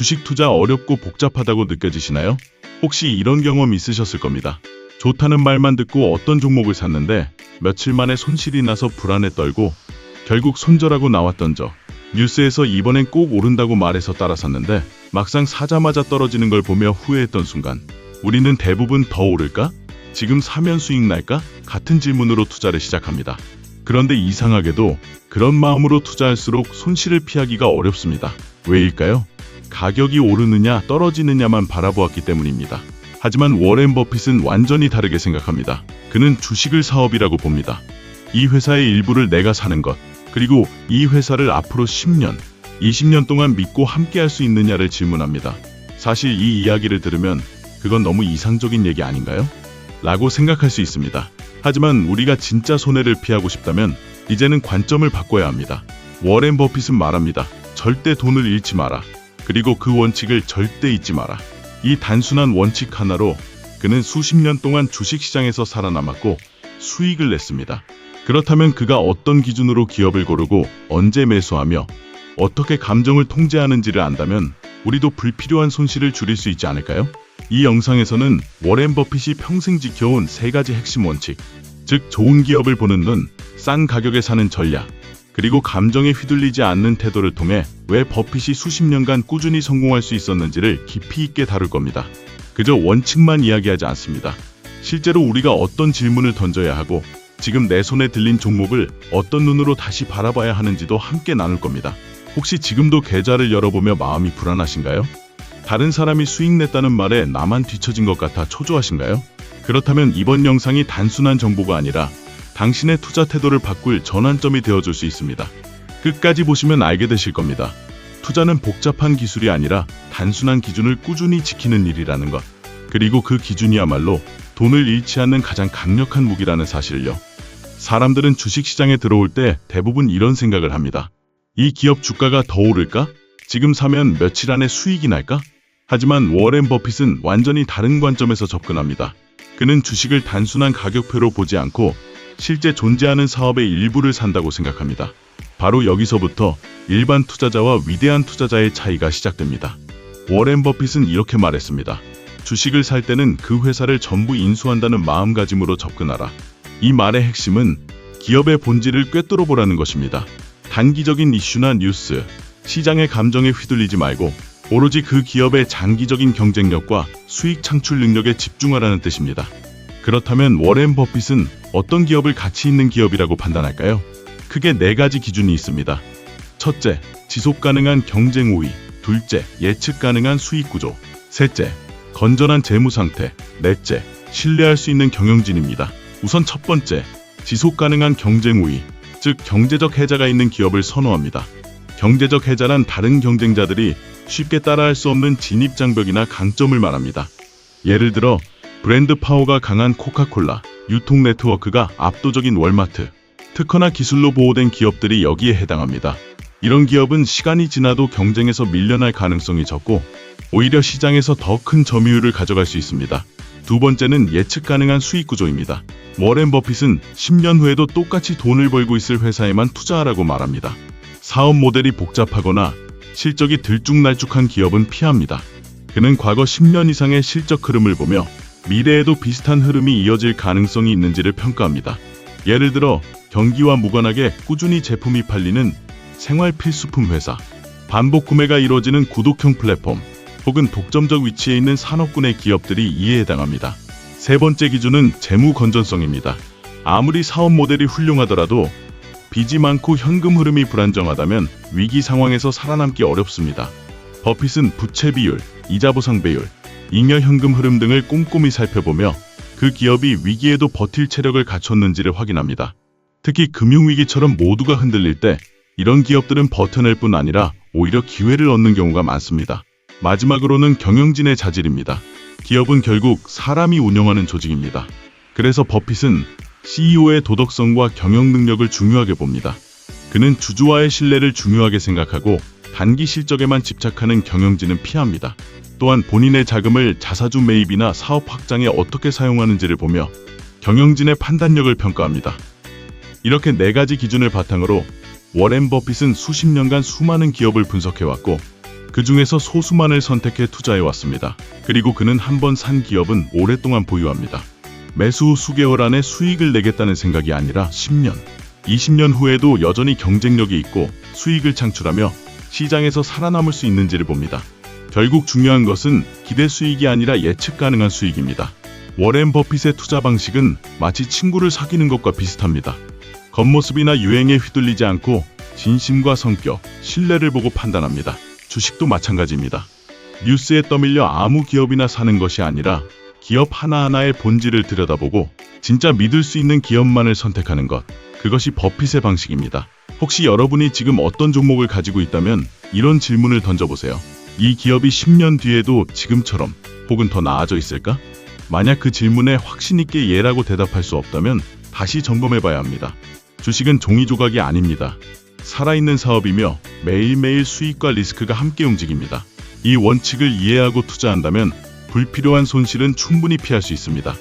주식 투자 어렵고 복잡하다고 느껴지시나요? 혹시 이런 경험 있으셨을 겁니다. 좋다는 말만 듣고 어떤 종목을 샀는데 며칠 만에 손실이 나서 불안에 떨고 결국 손절하고 나왔던 저 뉴스에서 이번엔 꼭 오른다고 말해서 따라 샀는데 막상 사자마자 떨어지는 걸 보며 후회했던 순간 우리는 대부분 더 오를까? 지금 사면 수익 날까? 같은 질문으로 투자를 시작합니다. 그런데 이상하게도 그런 마음으로 투자할수록 손실을 피하기가 어렵습니다. 왜일까요? 가격이 오르느냐 떨어지느냐만 바라보았기 때문입니다. 하지만 워렌 버핏은 완전히 다르게 생각합니다. 그는 주식을 사업이라고 봅니다. 이 회사의 일부를 내가 사는 것, 그리고 이 회사를 앞으로 10년, 20년 동안 믿고 함께 할 수 있느냐를 질문합니다. 사실 이 이야기를 들으면 그건 너무 이상적인 얘기 아닌가요? 라고 생각할 수 있습니다. 하지만 우리가 진짜 손해를 피하고 싶다면 이제는 관점을 바꿔야 합니다. 워렌 버핏은 말합니다. 절대 돈을 잃지 마라. 그리고 그 원칙을 절대 잊지 마라. 이 단순한 원칙 하나로 그는 수십 년 동안 주식시장에서 살아남았고 수익을 냈습니다. 그렇다면 그가 어떤 기준으로 기업을 고르고 언제 매수하며 어떻게 감정을 통제하는지를 안다면 우리도 불필요한 손실을 줄일 수 있지 않을까요? 이 영상에서는 워렌 버핏이 평생 지켜온 세 가지 핵심 원칙, 즉 좋은 기업을 보는 눈, 싼 가격에 사는 전략, 그리고 감정에 휘둘리지 않는 태도를 통해 왜 버핏이 수십 년간 꾸준히 성공할 수 있었는지를 깊이 있게 다룰 겁니다. 그저 원칙만 이야기하지 않습니다. 실제로 우리가 어떤 질문을 던져야 하고 지금 내 손에 들린 종목을 어떤 눈으로 다시 바라봐야 하는지도 함께 나눌 겁니다. 혹시 지금도 계좌를 열어보며 마음이 불안하신가요? 다른 사람이 수익 냈다는 말에 나만 뒤처진 것 같아 초조하신가요? 그렇다면 이번 영상이 단순한 정보가 아니라 당신의 투자 태도를 바꿀 전환점이 되어줄 수 있습니다. 끝까지 보시면 알게 되실 겁니다. 투자는 복잡한 기술이 아니라 단순한 기준을 꾸준히 지키는 일이라는 것. 그리고 그 기준이야말로 돈을 잃지 않는 가장 강력한 무기라는 사실을요. 사람들은 주식시장에 들어올 때 대부분 이런 생각을 합니다. 이 기업 주가가 더 오를까? 지금 사면 며칠 안에 수익이 날까? 하지만 워렌 버핏은 완전히 다른 관점에서 접근합니다. 그는 주식을 단순한 가격표로 보지 않고 실제 존재하는 사업의 일부를 산다고 생각합니다. 바로 여기서부터 일반 투자자와 위대한 투자자의 차이가 시작됩니다. 워렌 버핏은 이렇게 말했습니다. 주식을 살 때는 그 회사를 전부 인수한다는 마음가짐으로 접근하라. 이 말의 핵심은 기업의 본질을 꿰뚫어 보라는 것입니다. 단기적인 이슈나 뉴스, 시장의 감정에 휘둘리지 말고 오로지 그 기업의 장기적인 경쟁력과 수익 창출 능력에 집중하라는 뜻입니다. 그렇다면 워렌 버핏은 어떤 기업을 가치 있는 기업이라고 판단할까요? 크게 네 가지 기준이 있습니다. 첫째, 지속 가능한 경쟁 우위. 둘째, 예측 가능한 수익 구조. 셋째, 건전한 재무 상태. 넷째, 신뢰할 수 있는 경영진입니다. 우선 첫 번째, 지속 가능한 경쟁 우위. 즉 경제적 해자가 있는 기업을 선호합니다. 경제적 해자란 다른 경쟁자들이 쉽게 따라할 수 없는 진입 장벽이나 강점을 말합니다. 예를 들어 브랜드 파워가 강한 코카콜라, 유통 네트워크가 압도적인 월마트, 특허나 기술로 보호된 기업들이 여기에 해당합니다. 이런 기업은 시간이 지나도 경쟁에서 밀려날 가능성이 적고 오히려 시장에서 더 큰 점유율을 가져갈 수 있습니다. 두 번째는 예측 가능한 수익 구조입니다. 워렌 버핏은 10년 후에도 똑같이 돈을 벌고 있을 회사에만 투자하라고 말합니다. 사업 모델이 복잡하거나 실적이 들쭉날쭉한 기업은 피합니다. 그는 과거 10년 이상의 실적 흐름을 보며 미래에도 비슷한 흐름이 이어질 가능성이 있는지를 평가합니다. 예를 들어 경기와 무관하게 꾸준히 제품이 팔리는 생활 필수품 회사, 반복 구매가 이루어지는 구독형 플랫폼, 혹은 독점적 위치에 있는 산업군의 기업들이 이에 해당합니다. 세 번째 기준은 재무 건전성입니다. 아무리 사업 모델이 훌륭하더라도 빚이 많고 현금 흐름이 불안정하다면 위기 상황에서 살아남기 어렵습니다. 버핏은 부채 비율, 이자 보상 배율, 잉여 현금 흐름 등을 꼼꼼히 살펴보며 그 기업이 위기에도 버틸 체력을 갖췄는지를 확인합니다. 특히 금융위기처럼 모두가 흔들릴 때 이런 기업들은 버텨낼 뿐 아니라 오히려 기회를 얻는 경우가 많습니다. 마지막으로는 경영진의 자질입니다. 기업은 결국 사람이 운영하는 조직입니다. 그래서 버핏은 CEO의 도덕성과 경영 능력을 중요하게 봅니다. 그는 주주와의 신뢰를 중요하게 생각하고 단기 실적에만 집착하는 경영진은 피합니다. 또한 본인의 자금을 자사주 매입이나 사업 확장에 어떻게 사용하는지를 보며 경영진의 판단력을 평가합니다. 이렇게 네 가지 기준을 바탕으로 워렌 버핏은 수십 년간 수많은 기업을 분석해왔고 그 중에서 소수만을 선택해 투자해 왔습니다. 그리고 그는 한 번 산 기업은 오랫동안 보유합니다. 매수 후 수개월 안에 수익을 내겠다는 생각이 아니라 10년, 20년 후에도 여전히 경쟁력이 있고 수익을 창출하며 시장에서 살아남을 수 있는지를 봅니다. 결국 중요한 것은 기대 수익이 아니라 예측 가능한 수익입니다. 워렌 버핏의 투자 방식은 마치 친구를 사귀는 것과 비슷합니다. 겉모습이나 유행에 휘둘리지 않고 진심과 성격, 신뢰를 보고 판단합니다. 주식도 마찬가지입니다. 뉴스에 떠밀려 아무 기업이나 사는 것이 아니라 기업 하나하나의 본질을 들여다보고 진짜 믿을 수 있는 기업만을 선택하는 것. 그것이 버핏의 방식입니다. 혹시 여러분이 지금 어떤 종목을 가지고 있다면 이런 질문을 던져보세요. 이 기업이 10년 뒤에도 지금처럼 혹은 더 나아져 있을까? 만약 그 질문에 확신 있게 예라고 대답할 수 없다면 다시 점검해 봐야 합니다. 주식은 종이 조각이 아닙니다. 살아있는 사업이며 매일매일 수익과 리스크가 함께 움직입니다. 이 원칙을 이해하고 투자한다면 불필요한 손실은 충분히 피할 수 있습니다.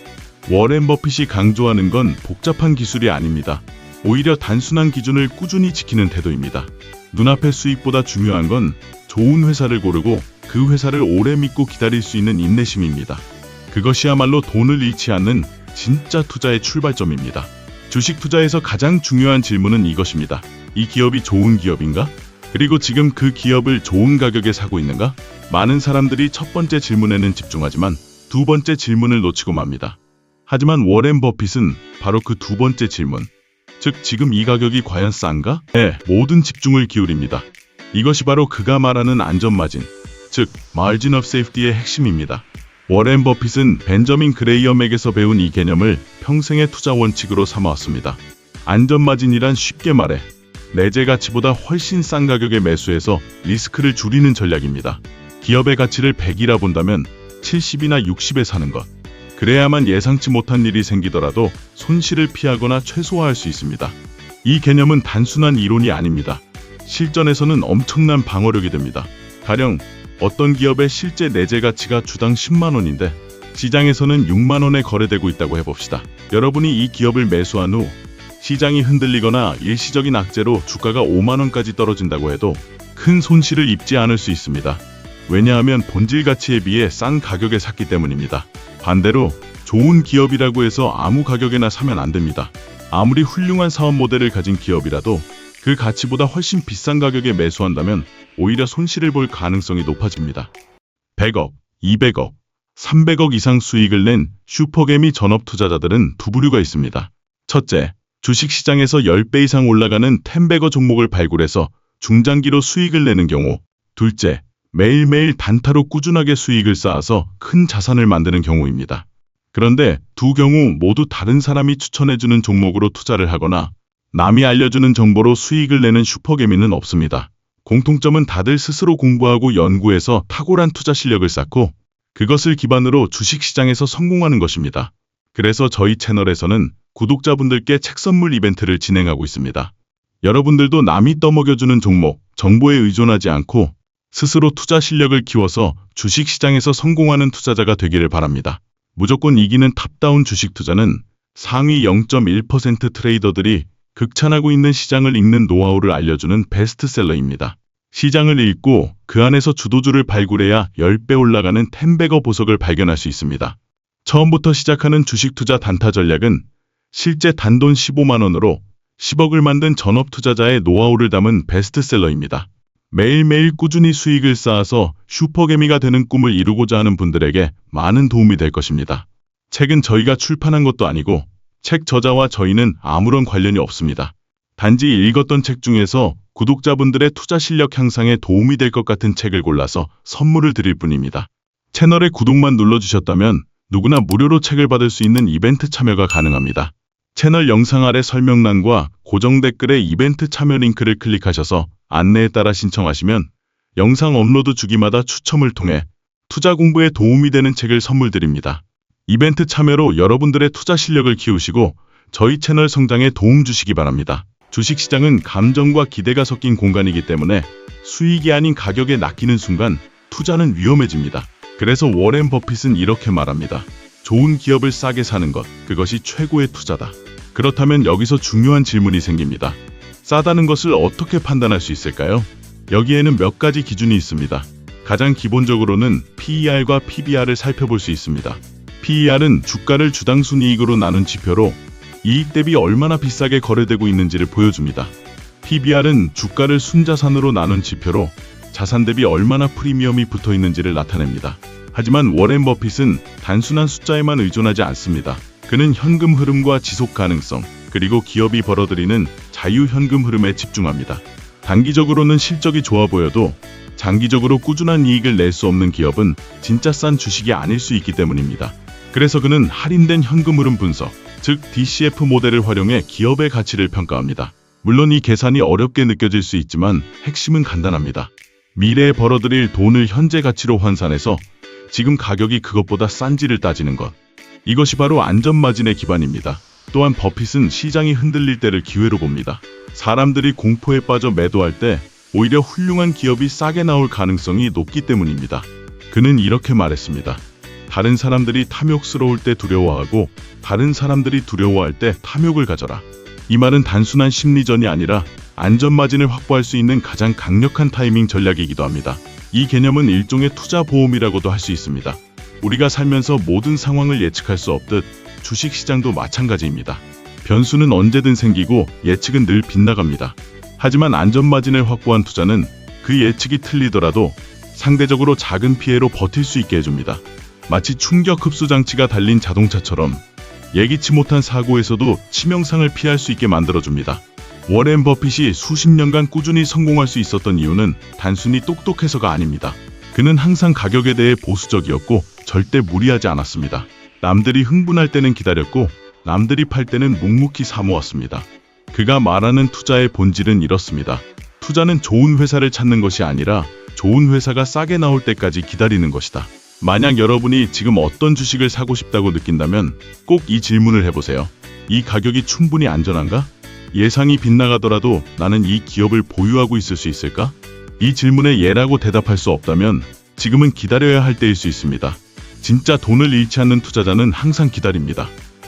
워렌 버핏이 강조하는 건 복잡한 기술이 아닙니다. 오히려 단순한 기준을 꾸준히 지키는 태도입니다. 눈앞의 수익보다 중요한 건 좋은 회사를 고르고 그 회사를 오래 믿고 기다릴 수 있는 인내심입니다. 그것이야말로 돈을 잃지 않는 진짜 투자의 출발점입니다. 주식 투자에서 가장 중요한 질문은 이것입니다. 이 기업이 좋은 기업인가? 그리고 지금 그 기업을 좋은 가격에 사고 있는가? 많은 사람들이 첫 번째 질문에는 집중하지만 두 번째 질문을 놓치고 맙니다. 하지만 워렌 버핏은 바로 그 두 번째 질문, 즉 지금 이 가격이 과연 싼가? 에 모든 집중을 기울입니다. 이것이 바로 그가 말하는 안전마진, 즉 margin of safety의 핵심입니다. 워렌 버핏은 벤저민 그레이엄에게서 배운 이 개념을 평생의 투자 원칙으로 삼아왔습니다. 안전마진이란 쉽게 말해 내재 가치보다 훨씬 싼 가격에 매수해서 리스크를 줄이는 전략입니다. 기업의 가치를 100이라 본다면 70이나 60에 사는 것. 그래야만 예상치 못한 일이 생기더라도 손실을 피하거나 최소화할 수 있습니다. 이 개념은 단순한 이론이 아닙니다. 실전에서는 엄청난 방어력이 됩니다. 가령 어떤 기업의 실제 내재 가치가 주당 10만 원인데 시장에서는 6만 원에 거래되고 있다고 해봅시다. 여러분이 이 기업을 매수한 후 시장이 흔들리거나 일시적인 악재로 주가가 5만 원까지 떨어진다고 해도 큰 손실을 입지 않을 수 있습니다. 왜냐하면 본질 가치에 비해 싼 가격에 샀기 때문입니다. 반대로 좋은 기업이라고 해서 아무 가격에나 사면 안 됩니다. 아무리 훌륭한 사업 모델을 가진 기업이라도 그 가치보다 훨씬 비싼 가격에 매수한다면 오히려 손실을 볼 가능성이 높아집니다. 100억, 200억, 300억 이상 수익을 낸 슈퍼개미 전업 투자자들은 두 부류가 있습니다. 첫째, 주식시장에서 10배 이상 올라가는 텐베거 종목을 발굴해서 중장기로 수익을 내는 경우. 둘째, 매일매일 단타로 꾸준하게 수익을 쌓아서 큰 자산을 만드는 경우입니다. 그런데 두 경우 모두 다른 사람이 추천해주는 종목으로 투자를 하거나 남이 알려주는 정보로 수익을 내는 슈퍼개미는 없습니다. 공통점은 다들 스스로 공부하고 연구해서 탁월한 투자 실력을 쌓고 그것을 기반으로 주식시장에서 성공하는 것입니다. 그래서 저희 채널에서는 구독자분들께 책 선물 이벤트를 진행하고 있습니다. 여러분들도 남이 떠먹여주는 종목, 정보에 의존하지 않고 스스로 투자 실력을 키워서 주식시장에서 성공하는 투자자가 되기를 바랍니다. 무조건 이기는 탑다운 주식 투자는 상위 0.1% 트레이더들이 극찬하고 있는 시장을 읽는 노하우를 알려주는 베스트셀러입니다. 시장을 읽고 그 안에서 주도주를 발굴해야 10배 올라가는 텐베거 보석을 발견할 수 있습니다. 처음부터 시작하는 주식 투자 단타 전략은 실제 단돈 15만 원으로 10억을 만든 전업 투자자의 노하우를 담은 베스트셀러입니다. 매일매일 꾸준히 수익을 쌓아서 슈퍼개미가 되는 꿈을 이루고자 하는 분들에게 많은 도움이 될 것입니다. 책은 저희가 출판한 것도 아니고 책 저자와 저희는 아무런 관련이 없습니다. 단지 읽었던 책 중에서 구독자분들의 투자 실력 향상에 도움이 될 것 같은 책을 골라서 선물을 드릴 뿐입니다. 채널에 구독만 눌러주셨다면 누구나 무료로 책을 받을 수 있는 이벤트 참여가 가능합니다. 채널 영상 아래 설명란과 고정 댓글에 이벤트 참여 링크를 클릭하셔서 안내에 따라 신청하시면 영상 업로드 주기마다 추첨을 통해 투자 공부에 도움이 되는 책을 선물 드립니다. 이벤트 참여로 여러분들의 투자 실력을 키우시고 저희 채널 성장에 도움 주시기 바랍니다. 주식시장은 감정과 기대가 섞인 공간이기 때문에 수익이 아닌 가격에 낚이는 순간 투자는 위험해집니다. 그래서 워렌 버핏은 이렇게 말합니다. 좋은 기업을 싸게 사는 것, 그것이 최고의 투자다. 그렇다면 여기서 중요한 질문이 생깁니다. 싸다는 것을 어떻게 판단할 수 있을까요? 여기에는 몇 가지 기준이 있습니다. 가장 기본적으로는 PER과 PBR을 살펴볼 수 있습니다. PER은 주가를 주당 순이익으로 나눈 지표로 이익 대비 얼마나 비싸게 거래되고 있는지를 보여줍니다. PBR은 주가를 순자산으로 나눈 지표로 자산 대비 얼마나 프리미엄이 붙어 있는지를 나타냅니다. 하지만 워렌 버핏은 단순한 숫자에만 의존하지 않습니다. 그는 현금 흐름과 지속 가능성, 그리고 기업이 벌어들이는 자유 현금 흐름에 집중합니다. 단기적으로는 실적이 좋아 보여도 장기적으로 꾸준한 이익을 낼 수 없는 기업은 진짜 싼 주식이 아닐 수 있기 때문입니다. 그래서 그는 할인된 현금 흐름 분석, 즉 DCF 모델을 활용해 기업의 가치를 평가합니다. 물론 이 계산이 어렵게 느껴질 수 있지만 핵심은 간단합니다. 미래에 벌어들일 돈을 현재 가치로 환산해서 지금 가격이 그것보다 싼지를 따지는 것. 이것이 바로 안전마진의 기반입니다. 또한 버핏은 시장이 흔들릴 때를 기회로 봅니다. 사람들이 공포에 빠져 매도할 때 오히려 훌륭한 기업이 싸게 나올 가능성이 높기 때문입니다. 그는 이렇게 말했습니다. 다른 사람들이 탐욕스러울 때 두려워하고 다른 사람들이 두려워할 때 탐욕을 가져라. 이 말은 단순한 심리전이 아니라 안전마진을 확보할 수 있는 가장 강력한 타이밍 전략이기도 합니다. 이 개념은 일종의 투자 보험이라고도 할 수 있습니다. 우리가 살면서 모든 상황을 예측할 수 없듯 주식 시장도 마찬가지입니다. 변수는 언제든 생기고 예측은 늘 빗나갑니다. 하지만 안전마진을 확보한 투자는 그 예측이 틀리더라도 상대적으로 작은 피해로 버틸 수 있게 해줍니다. 마치 충격 흡수 장치가 달린 자동차처럼 예기치 못한 사고에서도 치명상을 피할 수 있게 만들어줍니다. 워렌 버핏이 수십 년간 꾸준히 성공할 수 있었던 이유는 단순히 똑똑해서가 아닙니다. 그는 항상 가격에 대해 보수적이었고 절대 무리하지 않았습니다. 남들이 흥분할 때는 기다렸고 남들이 팔 때는 묵묵히 사모았습니다. 그가 말하는 투자의 본질은 이렇습니다. 투자는 좋은 회사를 찾는 것이 아니라 좋은 회사가 싸게 나올 때까지 기다리는 것이다. 만약 여러분이 지금 어떤 주식을 사고 싶다고 느낀다면 꼭 이 질문을 해보세요. 이 가격이 충분히 안전한가? 예상이 빗나가더라도 나는 이 기업을 보유하고 있을 수 있을까? 이 질문에 예라고 대답할 수 없다면 지금은 기다려야 할 때일 수 있습니다. 진짜 돈을 잃지 않는 투자자는 항상 기다립니다.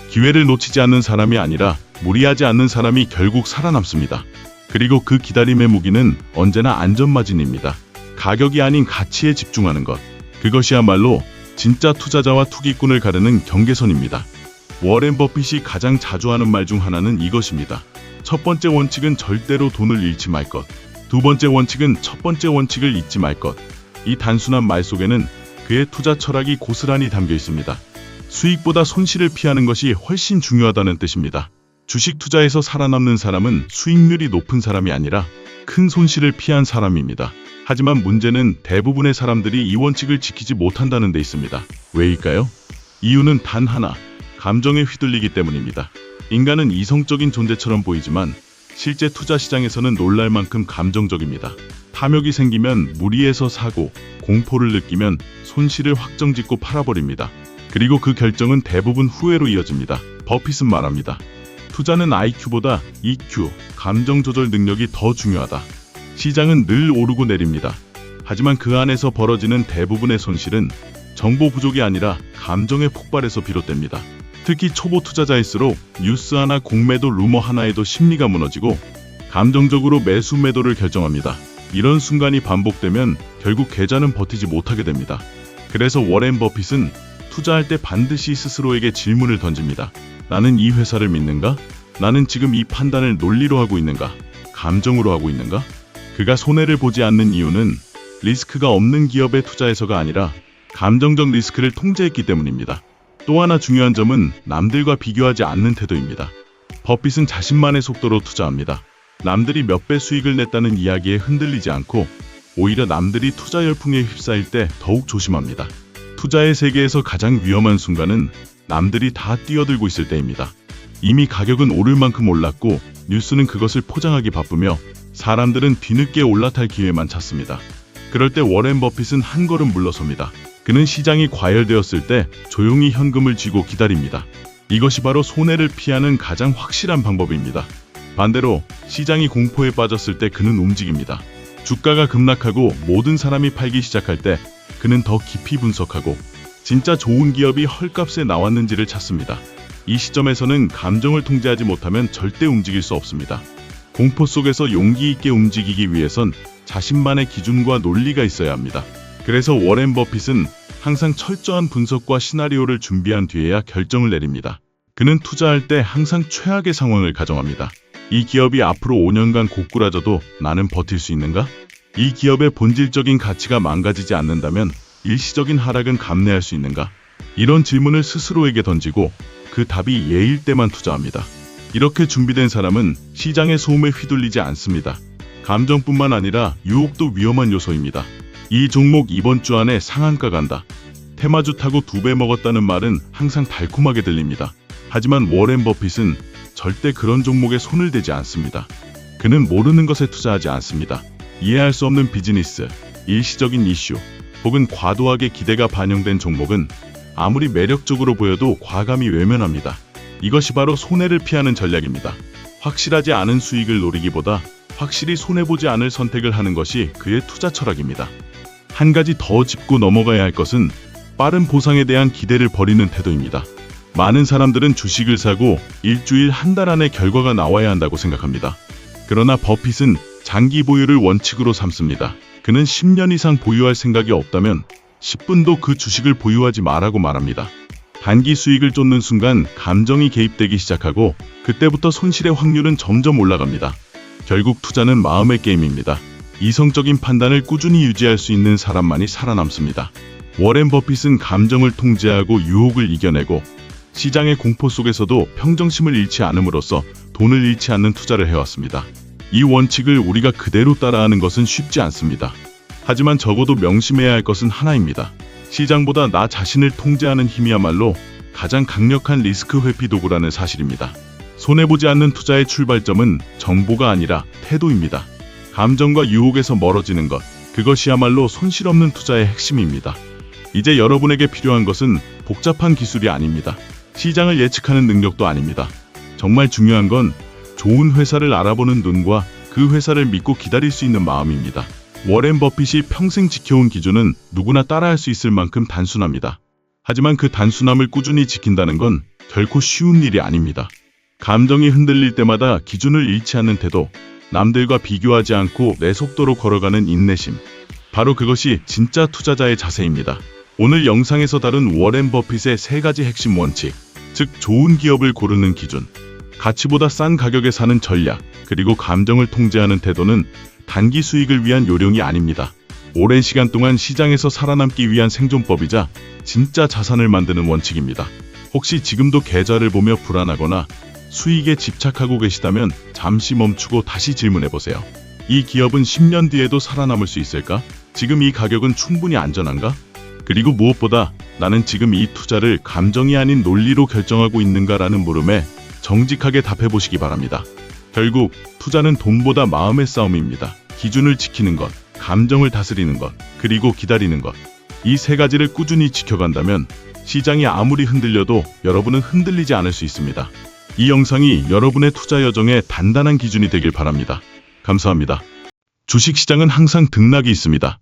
기회를 놓치지 않는 사람이 아니라 무리하지 않는 사람이 결국 살아남습니다. 그리고 그 기다림의 무기는 언제나 안전마진입니다. 가격이 아닌 가치에 집중하는 것. 그것이야말로 진짜 투자자와 투기꾼을 가르는 경계선입니다. 워렌 버핏이 가장 자주 하는 말 중 하나는 이것입니다. 첫 번째 원칙은 절대로 돈을 잃지 말 것. 두 번째 원칙은 첫 번째 원칙을 잊지 말 것. 이 단순한 말 속에는 그의 투자 철학이 고스란히 담겨 있습니다. 수익보다 손실을 피하는 것이 훨씬 중요하다는 뜻입니다. 주식 투자에서 살아남는 사람은 수익률이 높은 사람이 아니라 큰 손실을 피한 사람입니다. 하지만 문제는 대부분의 사람들이 이 원칙을 지키지 못한다는 데 있습니다. 왜일까요? 이유는 단 하나, 감정에 휘둘리기 때문입니다. 인간은 이성적인 존재처럼 보이지만 실제 투자 시장에서는 놀랄 만큼 감정적입니다. 탐욕이 생기면 무리해서 사고 공포를 느끼면 손실을 확정짓고 팔아버립니다. 그리고 그 결정은 대부분 후회로 이어집니다. 버핏은 말합니다. 투자는 IQ보다 EQ, 감정 조절 능력이 더 중요하다. 시장은 늘 오르고 내립니다. 하지만 그 안에서 벌어지는 대부분의 손실은 정보 부족이 아니라 감정의 폭발에서 비롯됩니다. 특히 초보 투자자일수록 뉴스 하나 공매도 루머 하나에도 심리가 무너지고 감정적으로 매수 매도를 결정합니다. 이런 순간이 반복되면 결국 계좌는 버티지 못하게 됩니다. 그래서 워렌 버핏은 투자할 때 반드시 스스로에게 질문을 던집니다. 나는 이 회사를 믿는가? 나는 지금 이 판단을 논리로 하고 있는가? 감정으로 하고 있는가? 그가 손해를 보지 않는 이유는 리스크가 없는 기업에 투자해서가 아니라 감정적 리스크를 통제했기 때문입니다. 또 하나 중요한 점은 남들과 비교하지 않는 태도입니다. 버핏은 자신만의 속도로 투자합니다. 남들이 몇 배 수익을 냈다는 이야기에 흔들리지 않고 오히려 남들이 투자 열풍에 휩싸일 때 더욱 조심합니다. 투자의 세계에서 가장 위험한 순간은 남들이 다 뛰어들고 있을 때입니다. 이미 가격은 오를 만큼 올랐고 뉴스는 그것을 포장하기 바쁘며 사람들은 뒤늦게 올라탈 기회만 찾습니다. 그럴 때 워렌 버핏은 한 걸음 물러섭니다. 그는 시장이 과열되었을 때 조용히 현금을 쥐고 기다립니다. 이것이 바로 손해를 피하는 가장 확실한 방법입니다. 반대로 시장이 공포에 빠졌을 때 그는 움직입니다. 주가가 급락하고 모든 사람이 팔기 시작할 때 그는 더 깊이 분석하고 진짜 좋은 기업이 헐값에 나왔는지를 찾습니다. 이 시점에서는 감정을 통제하지 못하면 절대 움직일 수 없습니다. 공포 속에서 용기 있게 움직이기 위해선 자신만의 기준과 논리가 있어야 합니다. 그래서 워렌 버핏은 항상 철저한 분석과 시나리오를 준비한 뒤에야 결정을 내립니다. 그는 투자할 때 항상 최악의 상황을 가정합니다. 이 기업이 앞으로 5년간 고꾸라져도 나는 버틸 수 있는가? 이 기업의 본질적인 가치가 망가지지 않는다면 일시적인 하락은 감내할 수 있는가? 이런 질문을 스스로에게 던지고 그 답이 예일 때만 투자합니다. 이렇게 준비된 사람은 시장의 소음에 휘둘리지 않습니다. 감정뿐만 아니라 유혹도 위험한 요소입니다. 이 종목 이번 주 안에 상한가 간다. 테마주 타고 두 배 먹었다는 말은 항상 달콤하게 들립니다. 하지만 워렌 버핏은 절대 그런 종목에 손을 대지 않습니다. 그는 모르는 것에 투자하지 않습니다. 이해할 수 없는 비즈니스, 일시적인 이슈, 혹은 과도하게 기대가 반영된 종목은 아무리 매력적으로 보여도 과감히 외면합니다. 이것이 바로 손해를 피하는 전략입니다. 확실하지 않은 수익을 노리기보다 확실히 손해보지 않을 선택을 하는 것이 그의 투자 철학입니다. 한 가지 더 짚고 넘어가야 할 것은 빠른 보상에 대한 기대를 버리는 태도입니다. 많은 사람들은 주식을 사고 일주일 한 달 안에 결과가 나와야 한다고 생각합니다. 그러나 버핏은 장기 보유를 원칙으로 삼습니다. 그는 10년 이상 보유할 생각이 없다면 10분도 그 주식을 보유하지 말라고 말합니다. 단기 수익을 쫓는 순간 감정이 개입되기 시작하고 그때부터 손실의 확률은 점점 올라갑니다. 결국 투자는 마음의 게임입니다. 이성적인 판단을 꾸준히 유지할 수 있는 사람만이 살아남습니다. 워렌 버핏은 감정을 통제하고 유혹을 이겨내고 시장의 공포 속에서도 평정심을 잃지 않음으로써 돈을 잃지 않는 투자를 해왔습니다. 이 원칙을 우리가 그대로 따라하는 것은 쉽지 않습니다. 하지만 적어도 명심해야 할 것은 하나입니다. 시장보다 나 자신을 통제하는 힘이야말로 가장 강력한 리스크 회피 도구라는 사실입니다. 손해보지 않는 투자의 출발점은 정보가 아니라 태도입니다. 감정과 유혹에서 멀어지는 것, 그것이야말로 손실 없는 투자의 핵심입니다. 이제 여러분에게 필요한 것은 복잡한 기술이 아닙니다. 시장을 예측하는 능력도 아닙니다. 정말 중요한 건 좋은 회사를 알아보는 눈과 그 회사를 믿고 기다릴 수 있는 마음입니다. 워렌 버핏이 평생 지켜온 기준은 누구나 따라할 수 있을 만큼 단순합니다. 하지만 그 단순함을 꾸준히 지킨다는 건 결코 쉬운 일이 아닙니다. 감정이 흔들릴 때마다 기준을 잃지 않는 태도, 남들과 비교하지 않고 내 속도로 걸어가는 인내심. 바로 그것이 진짜 투자자의 자세입니다. 오늘 영상에서 다룬 워렌 버핏의 세 가지 핵심 원칙, 즉 좋은 기업을 고르는 기준, 가치보다 싼 가격에 사는 전략, 그리고 감정을 통제하는 태도는 단기 수익을 위한 요령이 아닙니다. 오랜 시간 동안 시장에서 살아남기 위한 생존법이자 진짜 자산을 만드는 원칙입니다. 혹시 지금도 계좌를 보며 불안하거나 수익에 집착하고 계시다면 잠시 멈추고 다시 질문해 보세요. 이 기업은 10년 뒤에도 살아남을 수 있을까? 지금 이 가격은 충분히 안전한가? 그리고 무엇보다 나는 지금 이 투자를 감정이 아닌 논리로 결정하고 있는가라는 물음에 정직하게 답해 보시기 바랍니다. 결국 투자는 돈보다 마음의 싸움입니다. 기준을 지키는 것, 감정을 다스리는 것, 그리고 기다리는 것. 이 세 가지를 꾸준히 지켜간다면 시장이 아무리 흔들려도 여러분은 흔들리지 않을 수 있습니다. 이 영상이 여러분의 투자 여정에 단단한 기준이 되길 바랍니다. 감사합니다. 주식시장은 항상 등락이 있습니다.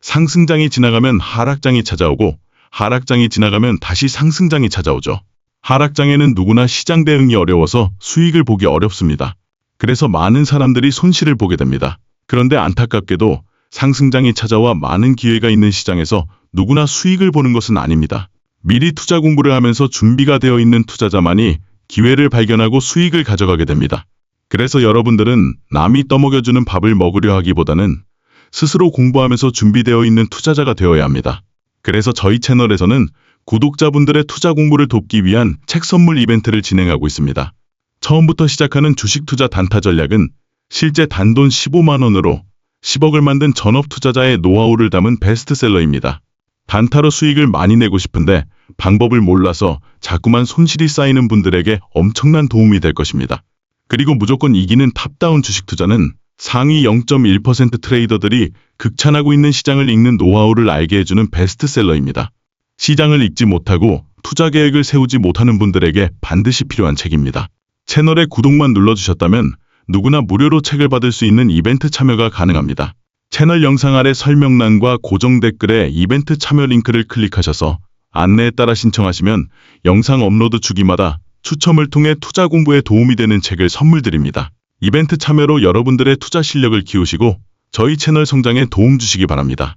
상승장이 지나가면 하락장이 찾아오고 하락장이 지나가면 다시 상승장이 찾아오죠. 하락장에는 누구나 시장 대응이 어려워서 수익을 보기 어렵습니다. 그래서 많은 사람들이 손실을 보게 됩니다. 그런데 안타깝게도 상승장이 찾아와 많은 기회가 있는 시장에서 누구나 수익을 보는 것은 아닙니다. 미리 투자 공부를 하면서 준비가 되어 있는 투자자만이 기회를 발견하고 수익을 가져가게 됩니다. 그래서 여러분들은 남이 떠먹여주는 밥을 먹으려 하기보다는 스스로 공부하면서 준비되어 있는 투자자가 되어야 합니다. 그래서 저희 채널에서는 구독자분들의 투자 공부를 돕기 위한 책 선물 이벤트를 진행하고 있습니다. 처음부터 시작하는 주식 투자 단타 전략은 실제 단돈 15만 원으로 10억을 만든 전업 투자자의 노하우를 담은 베스트셀러입니다. 단타로 수익을 많이 내고 싶은데 방법을 몰라서 자꾸만 손실이 쌓이는 분들에게 엄청난 도움이 될 것입니다. 그리고 무조건 이기는 탑다운 주식 투자는 상위 0.1% 트레이더들이 극찬하고 있는 시장을 읽는 노하우를 알게 해주는 베스트셀러입니다. 시장을 읽지 못하고 투자 계획을 세우지 못하는 분들에게 반드시 필요한 책입니다. 채널에 구독만 눌러주셨다면 누구나 무료로 책을 받을 수 있는 이벤트 참여가 가능합니다. 채널 영상 아래 설명란과 고정 댓글에 이벤트 참여 링크를 클릭하셔서 안내에 따라 신청하시면 영상 업로드 주기마다 추첨을 통해 투자 공부에 도움이 되는 책을 선물 드립니다. 이벤트 참여로 여러분들의 투자 실력을 키우시고 저희 채널 성장에 도움 주시기 바랍니다.